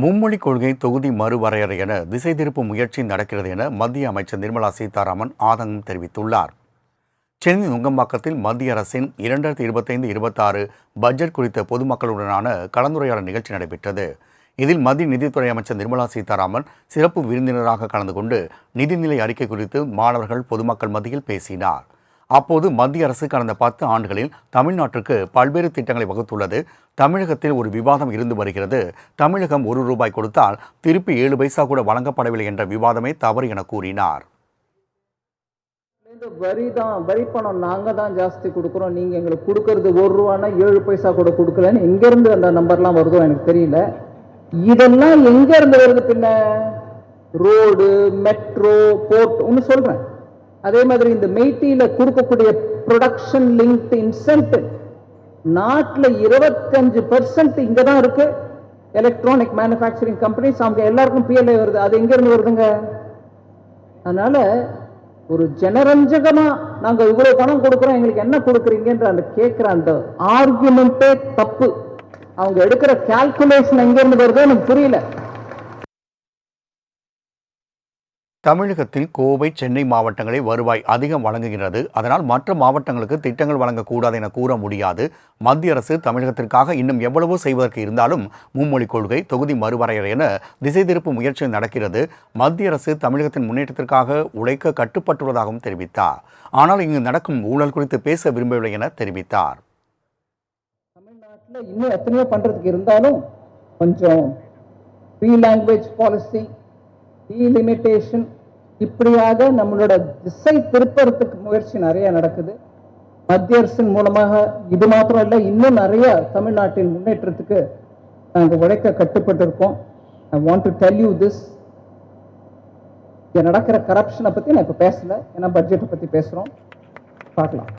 மும்மொழி கொள்கை தொகுதி மறுவரையறை என திசை திருப்பும் முயற்சி நடக்கிறது என மத்திய அமைச்சர் நிர்மலா சீதாராமன் ஆதங்கம் தெரிவித்துள்ளார். சென்னை நுங்கம்பாக்கத்தில் மத்திய அரசின் இரண்டாயிரத்தி இருபத்தைந்து இருபத்தாறு பட்ஜெட் குறித்த பொதுமக்களுடனான கலந்துரையாடல் நிகழ்ச்சி நடைபெற்றது. இதில் மத்திய நிதித்துறை அமைச்சர் நிர்மலா சீதாராமன் சிறப்பு விருந்தினராக கலந்து கொண்டு நிதிநிலை அறிக்கை குறித்து மாணவர்கள் பொதுமக்கள் மத்தியில் பேசினார். அப்போது மத்திய அரசு கடந்த பத்து ஆண்டுகளில் தமிழ்நாட்டிற்கு பல்வேறு திட்டங்களை வகுத்துள்ளது. தமிழகத்தில் ஒரு விவாதம் இருந்து வருகிறது. தமிழகம் ஒரு ரூபாய் கொடுத்தால் திருப்பி ஏழு பைசா கூட வழங்கப்படவில்லை என்ற விவாதமே தவறு என கூறினார். வரி தான் வரி பணம் நாங்கள் தான் ஜாஸ்தி கொடுக்குறோம். நீங்கள் எங்களுக்கு கொடுக்கறது ஒரு ரூபானா ஏழு பைசா கூட கொடுக்கலன்னு எங்கேருந்து அந்த நம்பர்லாம் வருதோ எனக்கு தெரியல. இதெல்லாம் எங்கேருந்து வருது பின்ன? ரோடு மெட்ரோ போர்ட் ஒன்று சொல்கிறேன் அதே மாதிரி இந்த மெய்டியில கொடுக்கக்கூடிய ப்ரொடக்ஷன் லிங்க்டு இன்சென்டிவ் நாட்டில் இருபத்தஞ்சு பெர்சன்ட் இங்கே தான் இருக்கு. எலக்ட்ரானிக் மேனுஃபேக்சரிங் கம்பெனிஸ் அவங்க எல்லாருக்கும் பிஎல்ஐ வருது. அது எங்கேருந்து வருதுங்க? அதனால ஒரு ஜனரஞ்சகமா நாங்க இவ்வளவு பணம் கொடுக்குறோம் எங்களுக்கு என்ன கொடுக்குறீங்கன்ற அந்த கேட்கிற அந்த ஆர்குமெண்ட்டே தப்பு. அவங்க எடுக்கிற கால்குலேஷன் எங்கேருந்து வருதோ எனக்கு புரியல. தமிழகத்தில் கோவை சென்னை மாவட்டங்களை வருவாய் அதிகம் வழங்குகிறது. அதனால் மற்ற மாவட்டங்களுக்கு திட்டங்கள் வழங்கக்கூடாது என கூற முடியாது. மத்திய அரசு தமிழகத்திற்காக இன்னும் எவ்வளவோ செய்வதற்கு இருந்தாலும் மும்மொழி கொள்கை தொகுதி மறுவரையறை என திசை திருப்பு முயற்சி நடக்கிறது. மத்திய அரசு தமிழகத்தின் முன்னேற்றத்திற்காக உழைக்க கட்டுப்பட்டுள்ளதாகவும் தெரிவித்தார். ஆனால் இங்கு நடக்கும் ஊழல் குறித்து பேச விரும்பவில்லை என தெரிவித்தார். தமிழ்நாட்டில் இன்னும் எத்தனையோ பண்ணுறதுக்கு இருந்தாலும் கொஞ்சம் ஃப்ரீ லாங்குவேஜ் பாலிசி டீலிமிட்டேஷன் இப்படியாக நம்மளோட திசை திருப்பறத்துக்கு முயற்சி நிறைய நடக்குது. மத்திய அரசின் மூலமாக இது மாத்திரம் இல்லை இன்னும் நிறைய தமிழ்நாட்டின் முன்னேற்றத்துக்கு நாங்கள் உழைக்க கட்டுப்பட்டிருக்கோம். I want to tell you this இங்கே நடக்கிற கரப்ஷனை பற்றி நான் இப்போ பேசல. ஏன்னா பட்ஜெட்டை பற்றி பேசுகிறோம் பார்க்கலாம்.